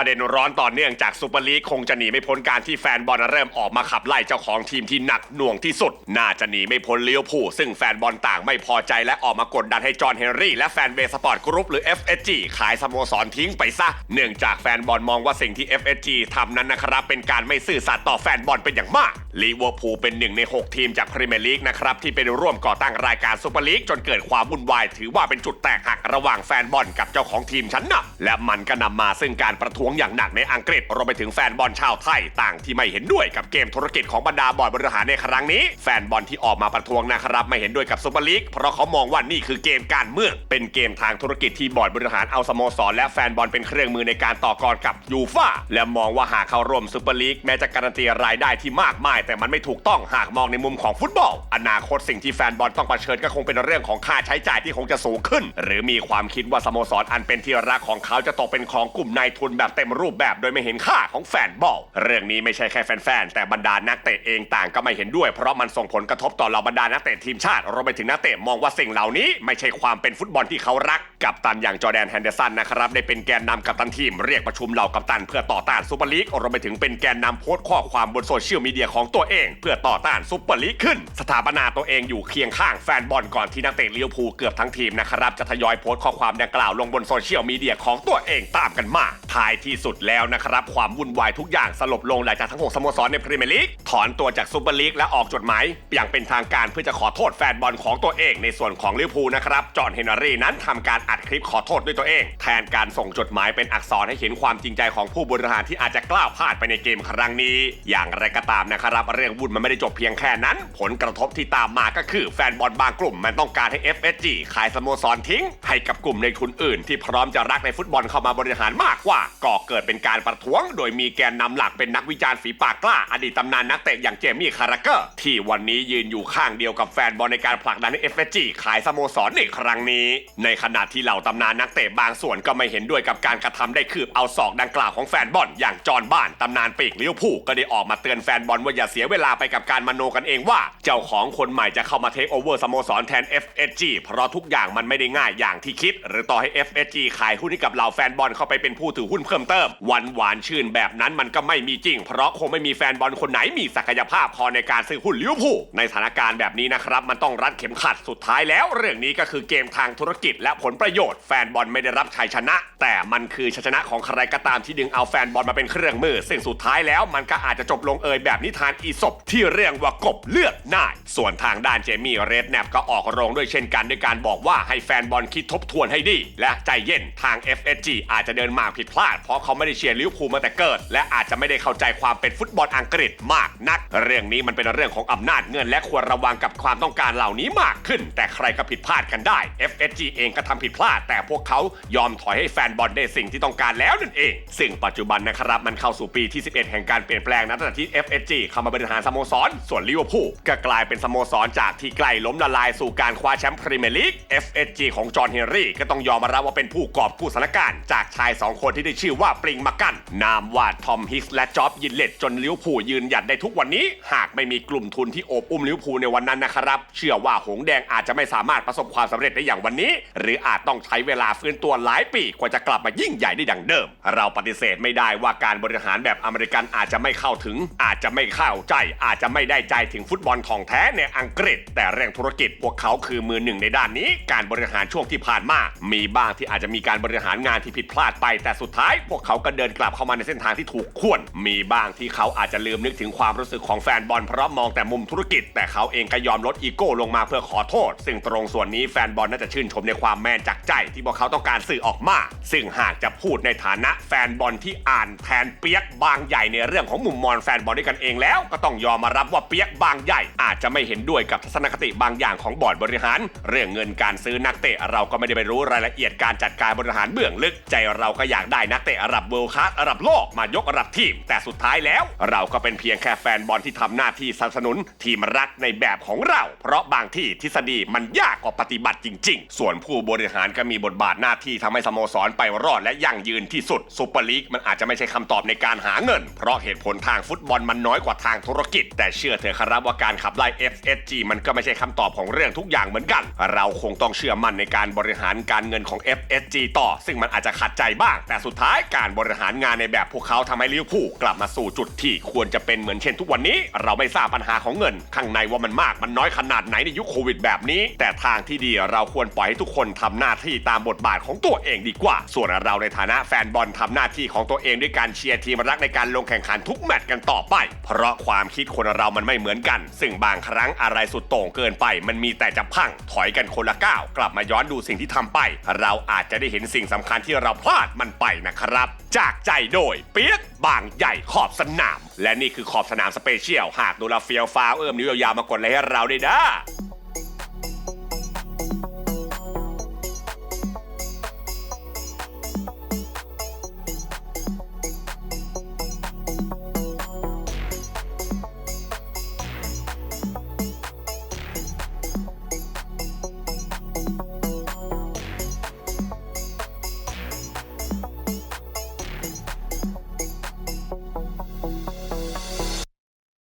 ประเด็นร้อนต่อเนื่องจากซูเปอร์ลีกคงจะหนีไม่พ้นการที่แฟนบอลเริ่มออกมาขับไล่เจ้าของทีมที่หนักหน่วงที่สุด น่าจะหนีไม่พ้นเลี้ยวผูลซึ่งแฟนบอลต่างไม่พอใจและออกมากดดันให้จอห์นเฮนรี่และแฟนเบสปอร์ตกรุ๊ปหรือ FSG ขายสโมสรทิ้งไปซะ เนื่องจากแฟนบอลมองว่าสิ่งที่ FSG ทำนั้นนะครับเป็นการไม่ซื่อสัตย์ต่อแฟนบอลเป็นอย่างมากลิเวอร์พูลเป็นหนึ่งใน 6 ทีมจากพรีเมียร์ลีกนะครับที่เป็นร่วมก่อตั้งรายการซูเปอร์ลีกจนเกิดความวุ่นวายถือว่าเป็นจุดแตกหักระหว่างแฟนบอลกับเจ้าของทีมชั้นนำและมันก็นำมาซึ่งการประท้วงอย่างหนักในอังกฤษรวมไปถึงแฟนบอลชาวไทยต่างที่ไม่เห็นด้วยกับเกมธุรกิจของบรรดาบอร์ดบริหารในครั้งนี้ แฟนบอลที่ออกมาประท้วงนะครับไม่เห็นด้วยกับซูเปอร์ลีกเพราะเขามองว่านี่คือเกมการเมืองเป็นเกมทางธุรกิจที่บอร์ดบริหารเอาสโมสรและแฟนบอลเป็นเครื่องมือในการต่อกรกับยูฟ่าและมองว่าหากเข้าร่วมซูเปอร์ลีกแม้จะการันตีรายได้ที่มากมาย แต่มันไม่ถูกต้องหากมองในมุมของฟุตบอล อนาคตสิ่งที่แฟนบอลต้องเผชิญก็คงเป็นเรื่องของค่าใช้จ่ายที่คงจะสูงขึ้น หรือมีความคิดว่าสโมสรอันเป็นที่รักของเขาจะตกเป็นของกลุ่มนายทุนแบบเต็มรูปแบบโดยไม่เห็นค่าของแฟนบอล เรื่องนี้ไม่ใช่แค่แฟนๆแต่บรรดานักเตะเองต่างก็ไม่เห็นด้วย เพราะมันส่งผลกระทบต่อเหล่าบรรดานักเตะทีมชาติรวมไปถึงนักเตะมองว่าสิ่งเหล่านี้ไม่ใช่ความเป็นฟุตบอลที่เขารัก กับตันอย่างจอแดนแฮนเดอร์สันนะครับได้เป็นแกนนำกัปตันทีมเรียกประชุมเหล่ากัปตันเพื่อต่อต้านซูเปอร์ลีกรวมไปถึงเป็นแกนนำโพสต์ข้อความบนโซเชียลมีเดียของตัวเอง เพื่อต่อต้านซูเปอร์ลีกขึ้น สถาปนาตัวเองอยู่เคียงข้างแฟนบอลก่อนที่นักเตะลิเวอร์พูลเกือบทั้งทีมนะครับจะทยอยโพสต์ข้อความดังกล่าวลงบนโซเชียลมีเดียของตัวเองตามกันมาท้ายที่สุดแล้วนะครับ ความวุ่นวายทุกอย่างสลบลงหลังจากทั้งหกสโมสรในพรีเมียร์ลีกถอนตัวจากซูเปอร์ลีกและออกจดหมายอย่างเป็นทางการเพื่อจะขอโทษแฟนบอลของตัวเองในส่วนของลิเวอร์พูลนะครับจอห์นเฮนรี่นั้นทำการอัดคลิปขอโทษด้วยตัวเอง แทนการส่งจดหมายเป็นอักษรให้เห็นความจริงใจของผู้บริหารที่อาจจะกล้าวพลาดไปในเกมครั้งนี้ อย่างไรก็ตามนะครับ เรื่องวุ่นมันไม่ได้จบเพียงแค่นั้น ผลกระทบที่ตามมาก็คือแฟนบอลบางกลุ่ม มันต้องการให้ FSG ขายสโมสรทิ้ง ให้กับกลุ่มในทุนอื่น ที่พร้อมจะรักในฟุตบอลเข้ามาบริหารมากกว่าก่อเกิดเป็นการประท้วง โดยมีแกนนำหลักเป็นนักวิจารณ์ฝีปากกล้า อดีตตำนานนักเตะอย่างเจมี่คาราเกอร์ ที่วันนี้ยืนอยู่ข้างเดียวกับแฟนบอลในการผลักดันให้ FSG ขายสโมสรในครั้งนี้ ในขณะที่เหล่าตำนานนักเตะบางส่วนก็ไม่เห็นด้วยกับการกระทำได้คืบเอาศอกดังกล่าวของแฟนบอลอย่างจอห์นบ้านตำนานปีกลิเวอร์พูลก็ได้ออกมาเตือนแฟนบอลว่าอย่าเสียเวลาไปกับการมโนกันเองว่า เจ้าของคนใหม่จะเข้ามาเทคโอเวอร์สโมสรแทน FSG เพราะทุกอย่างมันไม่ได้ง่ายอย่างที่คิด หรือต่อให้ FSG ขายหุ้นให้กับเหล่าแฟนบอลเข้าไปเป็นผู้ถือหุ้นเพิ่มเติม วันหวานชื่นแบบนั้นมันก็ไม่มีจริง เพราะคงไม่มีแฟนบอลคนไหนมีศักยภาพพอในการซื้อหุ้นลิเวอร์พูลในสถานการณ์แบบนี้นะครับมันต้องรัดเข็มขัดสุดท้ายแล้ว เรื่องนี้ก็คือเกมทางธุรกิจและผลประโยชน์ แฟนบอลไม่ได้รับชัยชนะ แต่มันคือชัยชนะของใครก็ตามที่ดึงเอาแฟนบอลมาเป็นเครื่องมือซึ่งสุดท้ายแล้วมันก็อาจจะจบลงเอยแบบนิทานอีสปที่เรื่องว่ากบเลือกนาย ส่วนทางด้านเจมี่เรดแนปก็ออกโรงด้วยเช่นกันด้วยการบอกว่าให้แฟนบอลคิดทบทวนให้ดี และใจเย็นทาง FSG อาจจะเดินมาผิดพลาดเพราะเขาไม่ได้เชียร์ลิเวอร์พูลมาแต่เกิด และอาจจะไม่ได้เข้าใจความเป็นฟุตบอลอังกฤษมากนัก เรื่องนี้มันเป็นเรื่องของอำนาจเงิน และควรระวังกับความต้องการเหล่านี้มากขึ้น แต่ใครก็ผิดพลาดกันได้ FSG เองก็ทำผิดพลาด แต่พวกเขายอมถอยให้แฟนบอลได้สิ่งที่ต้องการแล้วนั่นเอง ซึ่งปัจจุบันนะครับมันเข้าสู่ปีที่ 11 แห่งการเปลี่ยนแปลงนับตั้งแต่ที่ FSG เข้ามาบริหารสโมสร ส่วนลิเวอร์พูลก็กลายเป็นสโมสรจากที่ใกล้ล้มละลายสู่การคว้าแชมป์พรีเมียร์ลีก FSG ของจอห์นเฮนรี่ก็ต้องยอมรับว่าเป็นผู้กอบกู้สถานการณ์จากชาย 2 คนที่ได้ชื่อว่าปริงมากันนามว่าทอมฮิกส์และจ็อบยินเลตจนลิวพูยืนหยัดได้ทุกวันนี้ หากไม่มีกลุ่มทุนที่โอบอุ้มลิวพูในวันนั้นนะครับ เชื่อว่าหงแดงอาจจะไม่สามารถประสบความสำเร็จได้อย่างวันนี้ หรืออาจต้องใช้เวลาฟื้นตัวหลายปีกว่าจะกลับมายิ่งใหญ่ได้ดังเดิม เราปฏิเสธไม่ได้ว่าการบริหารแบบอเมริกันอาจจะไม่เข้าถึง อาจจะไม่เข้าใจ อาจจะไม่ได้ใจถึงฟุตบอลของแท้ในอังกฤษ แต่เรื่องธุรกิจพวกเขาคือมือหนึ่งในด้านนี้ การบริหารช่วงที่ผ่านมา มีบ้างที่อาจจะมีการบริหารงานที่ผิดพลาดไป แต่สุดท้ายพวกเขาก็เดินกลับเข้ามาในเส้นทางที่ถูกควรมีบ้างที่เขาอาจจะลืมนึกถึงความรู้สึกของแฟนบอลเพราะมองแต่มุมธุรกิจ แต่เขาเองก็ยอมลดอีโก้ลงมาเพื่อขอโทษ ซึ่งตรงส่วนนี้แฟนบอลน่าจะชื่นชมในความแมนจากใจ ที่พวกเขาต้องการสื่อออกมา ซึ่งหากจะพูดในฐานะแฟนบอลที่อ่านแทนเปียกบางใหญ่ในเรื่องของมุมมองแฟนบอลด้วยกันเองแล้ว ก็ต้องยอมมารับว่าเปียกบางใหญ่ อาจจะไม่เห็นด้วยกับทัศนคติบางอย่างของบอร์ดบริหาร เรื่องเงินการซื้อนักเตะเราก็ไม่ได้ไปรู้รายละเอียดการจัดการบริหารเบื้องลึกใจเราก็อยากได้นักเตะระดับเวิลด์คลาสระดับโลกมายกระดับทีม แต่สุดท้ายแล้ว เราก็เป็นเพียงแค่แฟนบอลที่ทำหน้าที่สนับสนุน ทีมรักในแบบของเรา เพราะบางที่ทฤษฎีมันยากกว่าปฏิบัติจริง ๆ ส่วนผู้บริหารก็มีบทบาทหน้าที่ทำให้สโมสรไปรอดและยั่งยืนที่สุดซูเปอร์ลีกมันอาจจะไม่ใช่คำตอบในการหาเงิน เพราะเหตุผลทางฟุตบอลมันน้อยกว่าทางธุรกิจ แต่เชื่อเถอะครับว่าการขับไล่ FSG มันก็ไม่ใช่คำตอบของเรื่องทุกอย่างเหมือนกัน เราคงต้องเชื่อมั่นในการบริหารการเงินของ FSG ต่อ ซึ่งมันอาจจะขัดใจบ้าง แต่สุดท้ายการบริหารงานในแบบพวกเขาทำให้ลิเวอร์พูลกลับมาสู่จุดที่ควรจะเป็นเหมือนเช่นทุกวันนี้ เราไม่ทราบปัญหาของเงิน ข้างในว่ามันมากมันน้อยขนาดไหนในยุคโควิดแบบนี้ แต่ทางที่ดีเราควรปล่อยให้ทุกคนทำหน้าที่ตามบทบาทของตัวเองดีกว่า ส่วนเราในฐานะแฟนบอลทำหน้าที่ของตัวเองด้วยการเชียร์ทีมรักในการลงแข่งขันทุกแมตช์กันต่อไป เพราะความคิดคนเรามันไม่เหมือนกัน ซึ่งบางครั้งอะไรสุดโต่งเกินไป มันมีแต่จะพังถอยกันคนละก้าวกลับมาย้อนดูสิ่งที่ทำไป เราอาจจะได้เห็นสิ่งสำคัญที่เราพลาดมันไปนะครับครับ จากใจโดยเปียกบางใหญ่ขอบสนาม และนี่คือขอบสนามสเปเชียล หากดูแลเฟียวฟ้าวเอื้อมนิ้วยาวๆมากดไลค์ให้เราด้วยนะ